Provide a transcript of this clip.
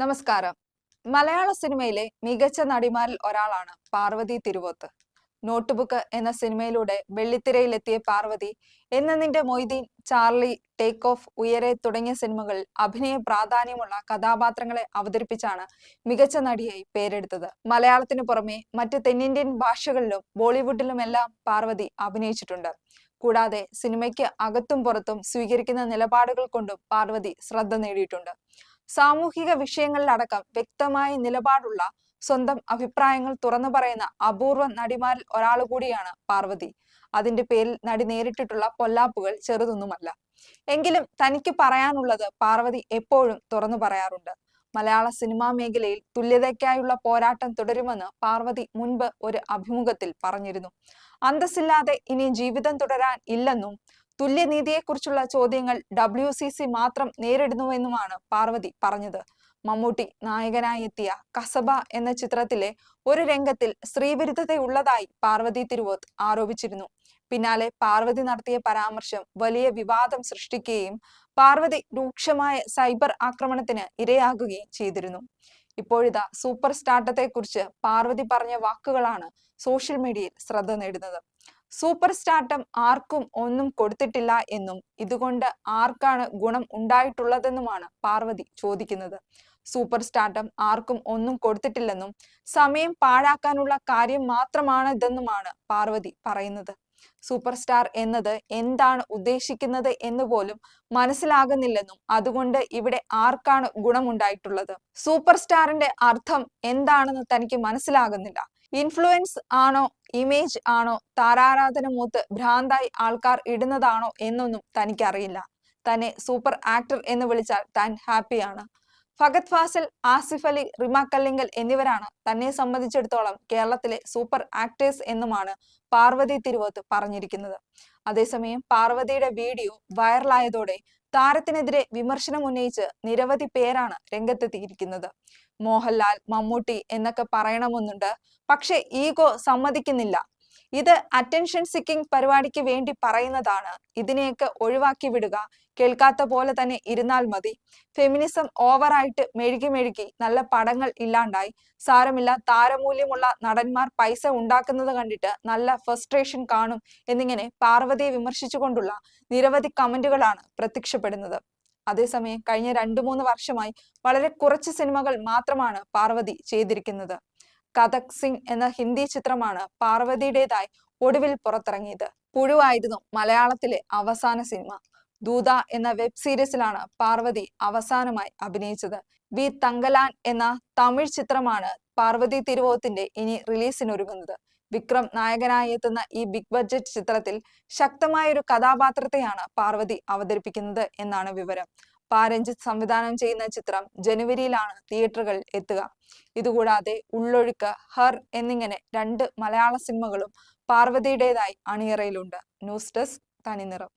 നമസ്കാരം. മലയാള സിനിമയിലെ മികച്ച നടിമാരിൽ ഒരാളാണ് പാർവതി തിരുവോത്ത്. നോട്ട്ബുക്ക് എന്ന സിനിമയിലൂടെ വെള്ളിത്തിരയിലെത്തിയ പാർവതി എന്ന നിന്റെ Moideen Charlie take off Uyare തുടങ്ങിയ സിനിമകളിൽ അഭിനയ പ്രാധാന്യമുള്ള കഥാപാത്രങ്ങളെ അവതരിപ്പിച്ചാണ് മികച്ച നടിയായി പേരെടുത്തത്. മലയാളത്തിനു പുറമെ മറ്റ് തെന്നിന്ത്യൻ ഭാഷകളിലും ബോളിവുഡിലുമെല്ലാം പാർവതി അഭിനയിച്ചിട്ടുണ്ട്. കൂടാതെ സിനിമയ്ക്ക് അകത്തും പുറത്തും സ്വീകരിക്കുന്ന നിലപാടുകൾ കൊണ്ടും പാർവതി ശ്രദ്ധ നേടിയിട്ടുണ്ട്. സാമൂഹിക വിഷയങ്ങളിലടക്കം വ്യക്തമായ നിലപാടുള്ള സ്വന്തം അഭിപ്രായങ്ങൾ തുറന്നു പറയുന്ന അപൂർവ നടിമാരിൽ ഒരാൾ കൂടിയാണ് പാർവതി. അതിന്റെ പേരിൽ നടി നേരിട്ടിട്ടുള്ള പൊല്ലാപ്പുകൾ ചെറുതൊന്നുമല്ല. എങ്കിലും തനിക്ക് പറയാനുള്ളത് പാർവതി എപ്പോഴും തുറന്നു പറയാറുണ്ട്. മലയാള സിനിമാ മേഖലയിൽ തുല്യതയ്ക്കായുള്ള പോരാട്ടം തുടരുമെന്ന് പാർവതി മുൻപ് ഒരു അഭിമുഖത്തിൽ പറഞ്ഞിരുന്നു. അന്തസ്സില്ലാതെ ഇനി ജീവിതം തുടരാൻ ഇല്ലെന്നും തുല്യനീതിയെക്കുറിച്ചുള്ള ചോദ്യങ്ങൾ ഡബ്ല്യു സി സി മാത്രം നേരിടുന്നുവെന്നുമാണ് പാർവതി പറഞ്ഞത്. മമ്മൂട്ടി നായകനായി എത്തിയ കസബ എന്ന ചിത്രത്തിലെ ഒരു രംഗത്തിൽ സ്ത്രീവിരുദ്ധതയുള്ളതായി പാർവതി തിരുവോത്ത് ആരോപിച്ചിരുന്നു. പിന്നാലെ പാർവതി നടത്തിയ പരാമർശം വലിയ വിവാദം സൃഷ്ടിക്കുകയും പാർവതി രൂക്ഷമായ സൈബർ ആക്രമണത്തിന് ഇരയാകുകയും ചെയ്തിരുന്നു. ഇപ്പോഴിതാ സൂപ്പർ സ്റ്റാർട്ടത്തെ കുറിച്ച് പാർവതി പറഞ്ഞ വാക്കുകളാണ് സോഷ്യൽ മീഡിയയിൽ ശ്രദ്ധ നേടുന്നത്. സൂപ്പർ സ്റ്റാർട്ടം ആർക്കും ഒന്നും കൊടുത്തിട്ടില്ല എന്നും ഇതുകൊണ്ട് ആർക്കാണ് ഗുണം ഉണ്ടായിട്ടുള്ളതെന്നുമാണ് പാർവതി ചോദിക്കുന്നത്. സൂപ്പർ സ്റ്റാർട്ടം ആർക്കും ഒന്നും കൊടുത്തിട്ടില്ലെന്നും സമയം പാഴാക്കാനുള്ള കാര്യം മാത്രമാണ് ഇതെന്നുമാണ് പാർവതി പറയുന്നത്. സൂപ്പർ സ്റ്റാർ എന്നത് എന്താണ് ഉദ്ദേശിക്കുന്നത് എന്ന് പോലും മനസ്സിലാകുന്നില്ലെന്നും അതുകൊണ്ട് ഇവിടെ ആർക്കാണ് ഗുണമുണ്ടായിട്ടുള്ളത് സൂപ്പർ സ്റ്റാറിന്റെ അർത്ഥം എന്താണെന്ന് തനിക്ക് മനസ്സിലാകുന്നില്ല. ഇൻഫ്ലുവൻസ് ആണോ ഇമേജ് ആണോ താരാരാധന മൂത്ത് ഭ്രാന്തായി ആൾക്കാർ ഇടുന്നതാണോ എന്നൊന്നും തനിക്കറിയില്ല. തന്നെ സൂപ്പർ ആക്ടർ എന്ന് വിളിച്ചാൽ താൻ ഹാപ്പിയാണ് ഫഗത് ഫാസിൽ ആസിഫ് അലി റിമ കല്ലിങ്കൽ എന്നിവരാണ് തന്നെ സംബന്ധിച്ചിടത്തോളം കേരളത്തിലെ സൂപ്പർ ആക്ടേഴ്സ് എന്നുമാണ് പാർവതി തിരുവോത്ത് പറഞ്ഞിരിക്കുന്നത്. അതേസമയം പാർവതിയുടെ വീഡിയോ വൈറലായതോടെ താരത്തിനെതിരെ വിമർശനം ഉന്നയിച്ച് നിരവധി പേരാണ് രംഗത്തെത്തിയിരിക്കുന്നത്. മോഹൻലാൽ മമ്മൂട്ടി എന്നൊക്കെ പറയണമെന്നുണ്ട്. പക്ഷെ ഈഗോ സമ്മതിക്കുന്നില്ല. ഇത് അറ്റൻഷൻ സിക്കിംഗ് പരിപാടിക്ക് വേണ്ടി പറയുന്നതാണ്. ഇതിനെയൊക്കെ ഒഴിവാക്കി വിടുക. കേൾക്കാത്ത പോലെ തന്നെ ഇരുന്നാൽ മതി. ഫെമിനിസം ഓവറായിട്ട് മെഴുകി മെഴുകി നല്ല പടങ്ങൾ ഇല്ലാണ്ടായി. സാരമില്ല താരമൂല്യമുള്ള നടന്മാർ പൈസ ഉണ്ടാക്കുന്നത് കണ്ടിട്ട് നല്ല ഫ്രസ്ട്രേഷൻ കാണും എന്നിങ്ങനെ പാർവതിയെ വിമർശിച്ചുകൊണ്ടുള്ള നിരവധി കമന്റുകളാണ് പ്രത്യക്ഷപ്പെടുന്നത്. അതേസമയം കഴിഞ്ഞ രണ്ടു മൂന്ന് വർഷമായി വളരെ കുറച്ച് സിനിമകൾ മാത്രമാണ് പാർവതി ചെയ്തിരിക്കുന്നത്. കഥക് സിംഗ് എന്ന ഹിന്ദി ചിത്രമാണ് പാർവതിയുടേതായി ഒടുവിൽ പുറത്തിറങ്ങിയത്. പുഴുവായിരുന്നു മലയാളത്തിലെ അവസാന സിനിമ. ദൂത എന്ന വെബ് സീരീസിലാണ് പാർവതി അവസാനമായി അഭിനയിച്ചത്. വി തങ്കലാൻ എന്ന തമിഴ് ചിത്രമാണ് പാർവതി തിരുവോത്തിന്റെ ഇനി റിലീസിനൊരുങ്ങുന്നത് വിക്രം നായകനായി എത്തുന്ന ഈ ബിഗ് ബഡ്ജറ്റ് ചിത്രത്തിൽ ശക്തമായ ഒരു കഥാപാത്രത്തെയാണ് പാർവതി അവതരിപ്പിക്കുന്നത് എന്നാണ് വിവരം. പാരഞ്ജിത്ത് സംവിധാനം ചെയ്യുന്ന ചിത്രം ജനുവരിയിലാണ് തിയേറ്ററുകളിൽ എത്തുക. ഇതുകൂടാതെ ഉള്ളൊഴുക്ക് ഹർ എന്നിങ്ങനെ രണ്ട് മലയാള സിനിമകളും പാർവതിയുടേതായി അണിയറയിലുണ്ട്. ന്യൂസ് ഡെസ്ക് തനിനിറം.